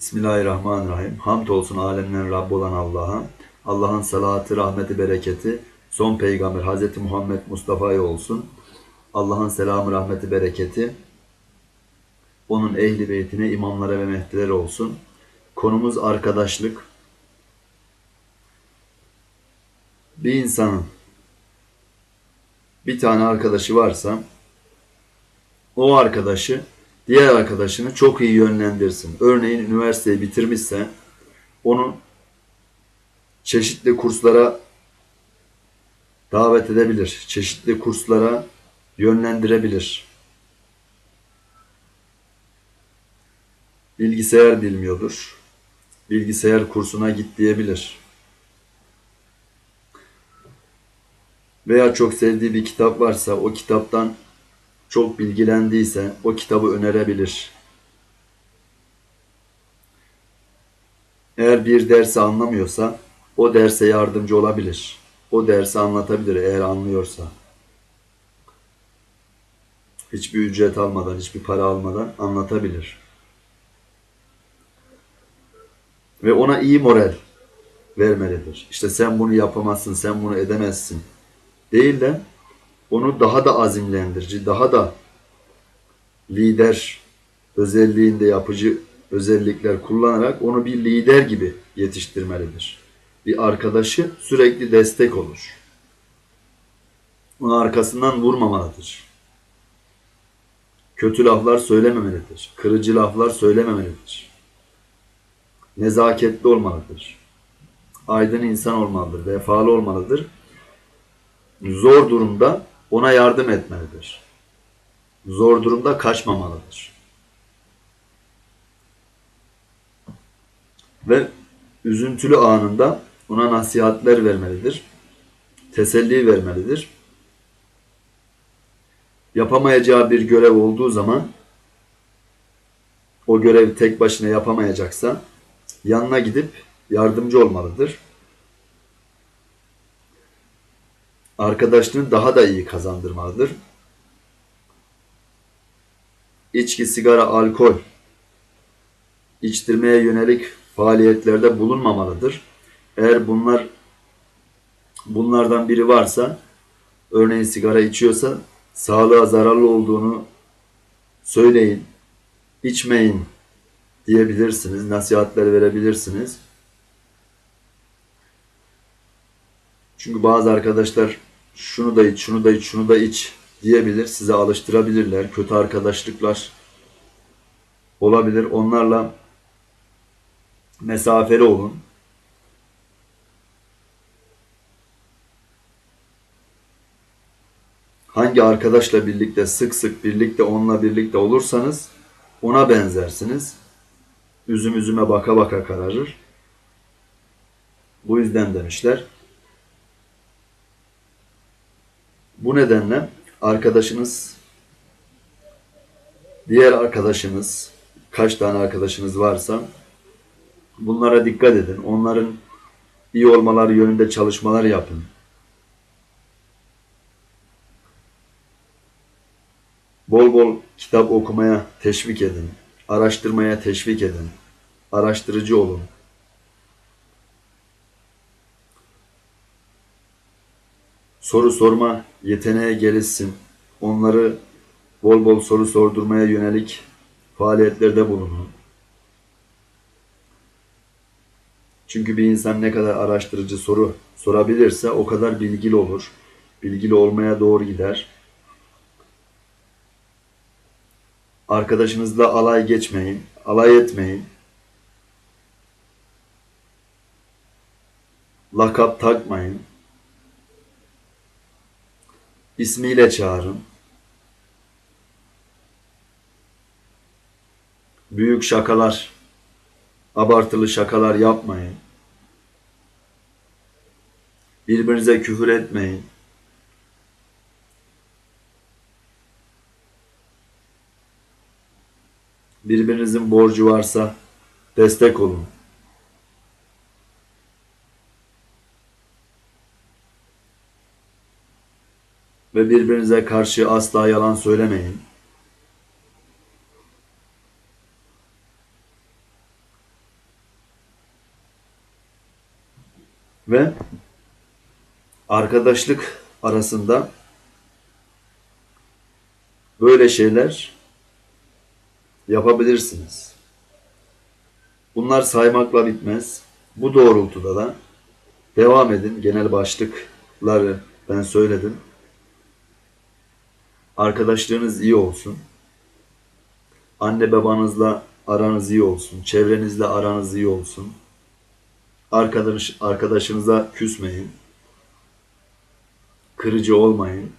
Bismillahirrahmanirrahim. Hamd olsun alemlerin Rabbi olan Allah'a. Allah'ın salatı, rahmeti, bereketi son peygamber Hz. Muhammed Mustafa'ya olsun. Allah'ın selamı, rahmeti, bereketi onun ehli beytine, imamlara ve mehdilere olsun. Konumuz arkadaşlık. Bir insanın bir tane arkadaşı varsa o arkadaşı diğer arkadaşını çok iyi yönlendirsin. Örneğin üniversiteyi bitirmişse onu çeşitli kurslara davet edebilir. Çeşitli kurslara yönlendirebilir. Bilgisayar bilmiyordur. Bilgisayar kursuna git diyebilir. Veya çok sevdiği bir kitap varsa o kitaptan çok bilgilendiyse o kitabı önerebilir. Eğer bir dersi anlamıyorsa o derse yardımcı olabilir. O dersi anlatabilir eğer anlıyorsa. Hiçbir ücret almadan, hiçbir para almadan anlatabilir. Ve ona iyi moral vermelidir. İşte sen bunu yapamazsın, sen bunu edemezsin. Değil de onu daha da azimlendirici, daha da lider özelliğinde yapıcı özellikler kullanarak onu bir lider gibi yetiştirmelidir. Bir arkadaşı sürekli destek olur. Onun arkasından vurmamalıdır. Kötü laflar söylememelidir. Kırıcı laflar söylememelidir. Nezaketli olmalıdır. Aydın insan olmalıdır, vefalı olmalıdır. Zor durumda ona yardım etmelidir. Zor durumda kaçmamalıdır. Ve üzüntülü anında ona nasihatler vermelidir. Teselli vermelidir. Yapamayacağı bir görev olduğu zaman o görevi tek başına yapamayacaksa yanına gidip yardımcı olmalıdır. Arkadaşlığını daha da iyi kazandırmalıdır. İçki, sigara, alkol içtirmeye yönelik faaliyetlerde bulunmamalıdır. Eğer bunlar bunlardan biri varsa örneğin sigara içiyorsa sağlığa zararlı olduğunu söyleyin. içmeyin diyebilirsiniz. Nasihatler verebilirsiniz. Çünkü bazı arkadaşlar şunu da iç, şunu da iç, şunu da iç diyebilir. Size alıştırabilirler. Kötü arkadaşlıklar olabilir. Onlarla mesafeli olun. Hangi arkadaşla birlikte sık sık birlikte onunla birlikte olursanız ona benzersiniz. Üzüm üzüme baka baka kararır. Bu yüzden demişler. Bu nedenle arkadaşınız, diğer arkadaşınız, kaç tane arkadaşınız varsa bunlara dikkat edin. Onların iyi olmaları yönünde çalışmalar yapın. Bol bol kitap okumaya teşvik edin. Araştırmaya teşvik edin. Araştırıcı olun. Soru sorma yeteneğe gelişsin. Onları bol bol soru sordurmaya yönelik faaliyetlerde bulunun. Çünkü bir insan ne kadar araştırıcı soru sorabilirse o kadar bilgili olur. Bilgili olmaya doğru gider. Arkadaşınızla alay geçmeyin, alay etmeyin. Lakap takmayın. İsmiyle çağırın. Büyük şakalar, abartılı şakalar yapmayın. Birbirinize küfür etmeyin. Birbirinizin borcu varsa destek olun. ve birbirinize karşı asla yalan söylemeyin. Ve arkadaşlık arasında böyle şeyler yapabilirsiniz. Bunlar saymakla bitmez. Bu doğrultuda da devam edin. Genel başlıkları ben söyledim. Arkadaşlığınız iyi olsun. Anne babanızla aranız iyi olsun. Çevrenizle aranız iyi olsun. Arkadaş, arkadaşınıza küsmeyin. Kırıcı olmayın.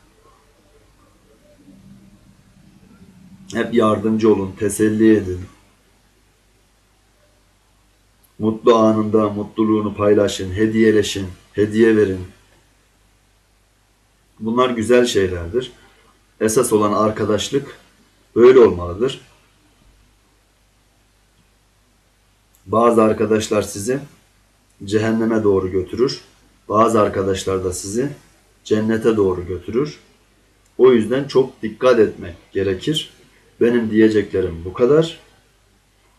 Hep yardımcı olun, teselli edin. Mutlu anında mutluluğunu paylaşın, hediyeleşin, hediye verin. Bunlar güzel şeylerdir. Esas olan arkadaşlık böyle olmalıdır. Bazı arkadaşlar sizi cehenneme doğru götürür. Bazı arkadaşlar da sizi cennete doğru götürür. O yüzden çok dikkat etmek gerekir. Benim diyeceklerim bu kadar.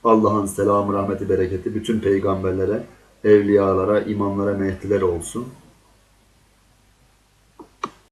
Allah'ın selamı, rahmeti, bereketi bütün peygamberlere, evliyalara, imamlara, mehdilere olsun.